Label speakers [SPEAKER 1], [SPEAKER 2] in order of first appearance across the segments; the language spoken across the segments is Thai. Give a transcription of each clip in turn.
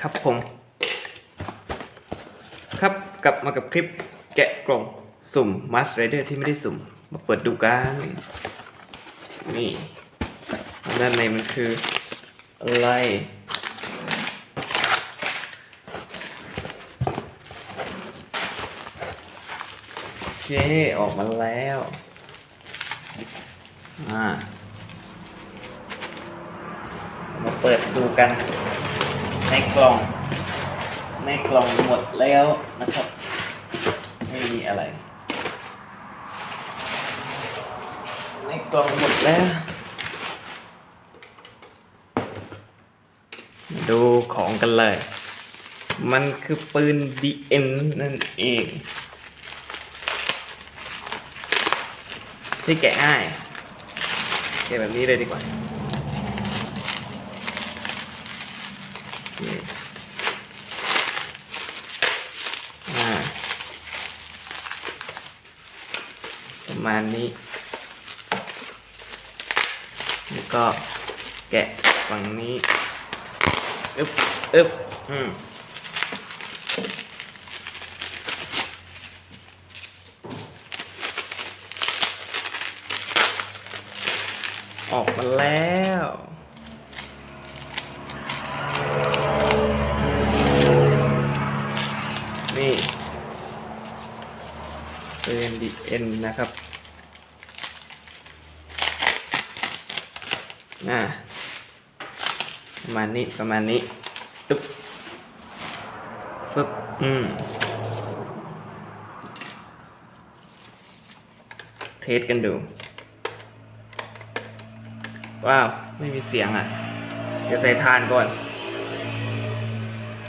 [SPEAKER 1] ครับผม ครับกลับมากับคลิปแกะกล่องสุ่มมาส t รเดอร์ที่ไม่ได้สุ่ม มาเปิดดูกันนี่ด้านในมันคืออะไรโอเคออกมาแล้ว อ่า มาเปิดดูกัน ในกล่อง ในกล่องหมดแล้วนะครับ ไม่มีอะไร ในกล่องหมดแล้ว ดูของกันเลย มันคือปืน DN นั่นเองที่แกะง่ายแกะแบบนี้เลยดีกว่านี่อ่า ประมาณนี้ แล้วก็แกะฝั่งนี้อึ๊บอึ๊บอืมออกมาแล้ว นี่เป็ นดีเอ็นนะครับอ่าประมาณนี้ประมาณนี้ตึ๊บฟึบอืมเทสกันดู ว้าว ไม่มีเสียงอะ เดี๋ยวใส่ทานก่อน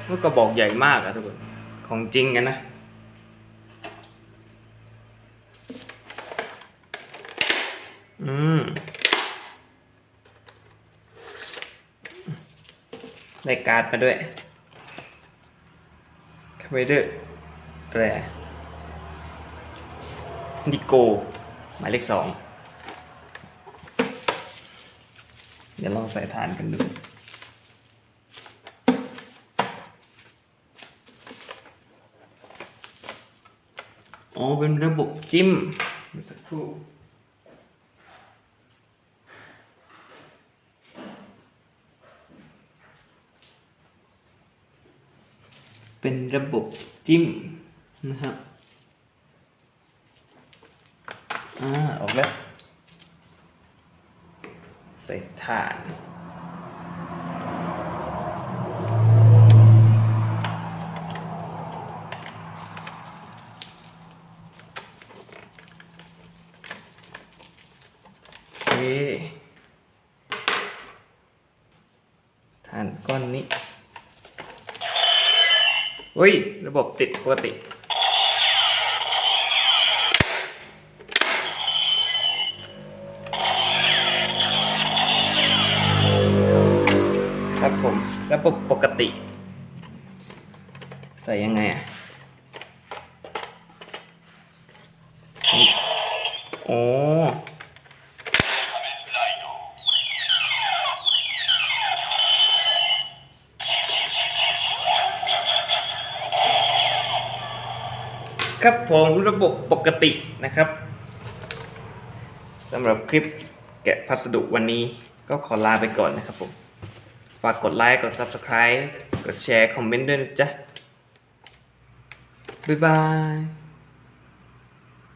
[SPEAKER 1] ว่ากระบอกใหญ่มากอะทุกคน ของจริงกันนะ อืมได้การ์ดมาด้วยคาเวเดอร์อะไระดิโก หมายเลขสอง เดี๋ยวลองใส่ฐานกันดูอ๋อเป็นระบบจิ้มเดี๋ยวสักครู่ เป็นระบบจิ้มนะครับ อ่า ออกแล้ว ใส่ถ่านโอเคฐานก้อนนี้ เฮ้ย ระบบติดปกติ ครับผม ระบบปกติ ใส่ยังไงอะนี่โอ้ ครับผมระบบปกตินะครับสำหรับคลิปแกะพัสดุวันนี้ก็ขอลาไปก่อนนะครับผม ฝากกดไลค์ กด Subscribe กดแชร์ คอมเมนต์ด้วยนะจ๊ะ บ๊ายบาย